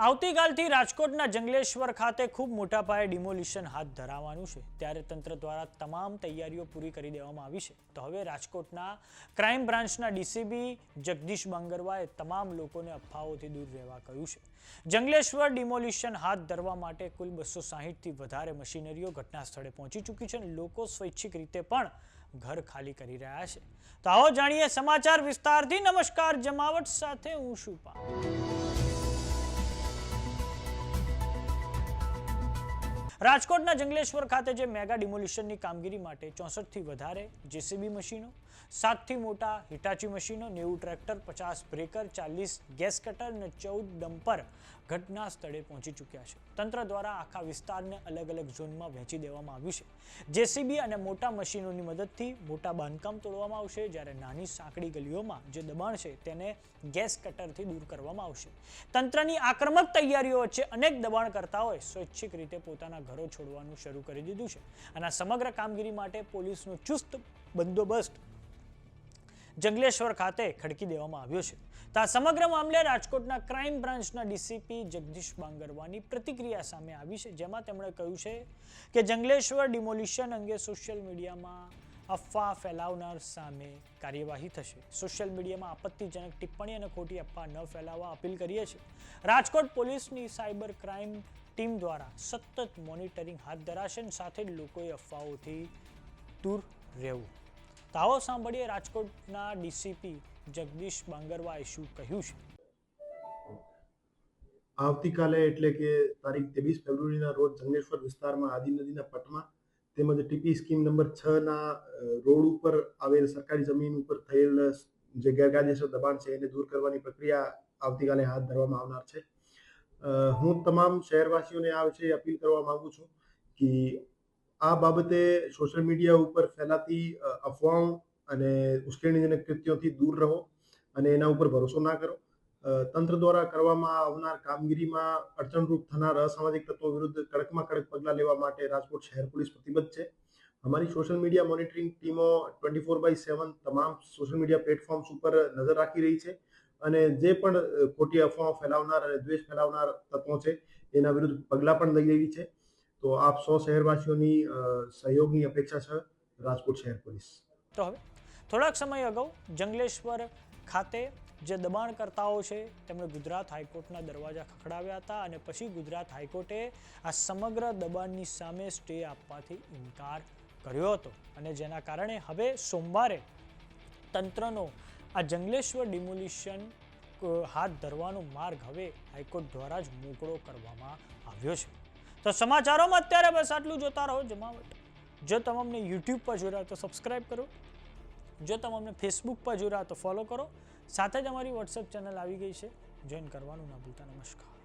આવતીકાલથી રાજકોટના જંગલેશ્વર ખાતે ખૂબ મોટા પાયે ડિમોલિશન હાથ ધરાવવાનું છે. ત્યારે તંત્ર દ્વારા તમામ તૈયારીઓ પૂરી કરી દેવામાં આવી છે. તો હવે રાજકોટના ક્રાઇમ બ્રાન્ચના ડીસીબી જગદીશ બાંગરવાએ તમામ લોકોને અફવાઓથી દૂર રહેવા કહ્યું છે. જંગલેશ્વર ડિમોલિશન હાથ ધરવા માટે કુલ બસો સાહીઠથી વધારે મશીનરીઓ ઘટના સ્થળે પહોંચી ચૂકી છે અને લોકો સ્વૈચ્છિક રીતે પણ ઘર ખાલી કરી રહ્યા છે. તો આવો જાણીએ સમાચાર વિસ્તારથી. નમસ્કાર, જમાવટ સાથે હું છું પા રાજકોટના જંગલેશ્વર ખાતે જે મેગા ડિમોલિશનની કામગીરી માટે ચોસઠથી વધારે જેસીબી મશીનો, સાતથી મોટા હિટાચી મશીનો, નેવું ટ્રેક્ટર, પચાસ બ્રેકર, ચાલીસ ગેસ કટર અને ચૌદ ડમ્પર ઘટના સ્થળે પહોંચી ચૂક્યા છે. તંત્ર દ્વારા આખા વિસ્તારને અલગ અલગ ઝોનમાં વહેંચી દેવામાં આવ્યું છે. જેસીબી અને મોટા મશીનોની મદદથી મોટા બાંધકામ તોડવામાં આવશે, જ્યારે નાની સાંકડી ગલીઓમાં જે દબાણ છે તેને ગેસ કટરથી દૂર કરવામાં આવશે. તંત્રની આક્રમક તૈયારીઓ વચ્ચે અનેક દબાણકર્તાઓએ સ્વૈચ્છિક રીતે પોતાના ઘરો છોડવાનું શરૂ કરી દીધું છે. અને સમગ્ર કામગીરી માટે પોલીસનો ચુસ્ત બંદોબસ્ત જંગલેશ્વર ખાતે ખડકી દેવામાં આવ્યો છે. તો આ સમગ્ર મામલે રાજકોટના ક્રાઇમ બ્રાન્ચના ડીસીપી જગદીશ બાંગરવાની પ્રતિક્રિયા સામે આવી છે, જેમાં તેમણે કહ્યું છે કે જંગલેશ્વર ડિમોલિશન અંગે સોશિયલ મીડિયામાં અફવા ફેલાવનાર સામે કાર્યવાહી થશે. સોશિયલ મીડિયામાં આપત્તિજનક ટિપ્પણી અને ખોટી અફવા ન ફેલાવવા અપીલ કરીએ છીએ. રાજકોટ પોલીસની સાયબર ક્રાઇમ ટીમ દ્વારા સતત મોનિટરિંગ હાથ ધરાશે સાથે જ લોકોએ અફવાઓથી દૂર રહેવું. તાવો સાંભળીએ રાજકોટના ડીસીપી જગદીશ બાંગરવાએ શું કહ્યું છે? આવતીકાલે એટલે કે તારીખ ત્રેવીસ ફેબ્રુઆરીના રોજ જંગલેશ્વર વિસ્તારમાં આદિ નદીના પટમાં તેમજ ટીપી સ્કીમ નંબર છ ના રોડ ઉપર આવેલ સરકારી જમીન ઉપર થયેલ જે ગેરકાયદેસર દબાણ છે એને દૂર કરવાની પ્રક્રિયા આવતીકાલે હાથ ધરવામાં આવનાર છે. હું તમામ શહેરવાસીઓને આ વિશે અપીલ કરવા માંગુ છું કે આ બાબતે સોશિયલ મીડિયા ઉપર ફેલાતી અફવાઓ અને ઉશ્કેરણીજનક કૃત્યોથી દૂર રહો અને એના ઉપર ભરોસો ના કરો. તંત્ર દ્વારા કરવામાં આવનાર કામગીરીમાં અડચણરૂપ થનાર અસામાજિક તત્વો વિરુદ્ધ કડકમાં કડક પગલાં લેવા માટે રાજકોટ શહેર પોલીસ પ્રતિબદ્ધ છે. અમારી સોશિયલ મીડિયા મોનિટરિંગ ટીમો ટ્વેન્ટી ફોર બાય સેવન તમામ સોશિયલ મીડિયા પ્લેટફોર્મ્સ ઉપર નજર રાખી રહી છે. અને જે પણ ખોટી અફવાઓ ફેલાવનાર અને દ્વેષ ફેલાવનાર તત્વો છે, એના વિરુદ્ધ પગલાં પણ લઈ લેવી છે. તો આપ સૌ શહેરવાસીઓની સહયોગની અપેક્ષા છે રાજકોટ શહેર પોલીસ. તો હવે થોડાક સમય અગાઉ જંગલેશ્વર ખાતે જે દબાણકર્તાઓ છે, તેમણે ગુજરાત હાઈકોર્ટના દરવાજા ખખડાવ્યા હતા અને પછી ગુજરાત હાઈકોર્ટે આ સમગ્ર દબાણની સામે સ્ટે આપવાથી ઇનકાર કર્યો હતો. અને જેના કારણે હવે સોમવારે તંત્રનો આ જંગલેશ્વર ડિમોલિશન હાથ ધરવાનો માર્ગ હવે હાઈકોર્ટ દ્વારા જ મોકળો કરવામાં આવ્યો છે. તો સમાચારોમાં અત્યારે બસ આટલું જોતા રહો, જમાવટ. જો તમને યુટ્યુબ પર જોઈ તો સબસ્ક્રાઈબ કરો. જો તમે અમને ફેસબુક પર જોઈ તો ફોલો કરો. સાથે જ અમારી વોટ્સએપ ચેનલ આવી ગઈ છે. જોઈન કરવાનું ના ભૂલતા. નમસ્કાર.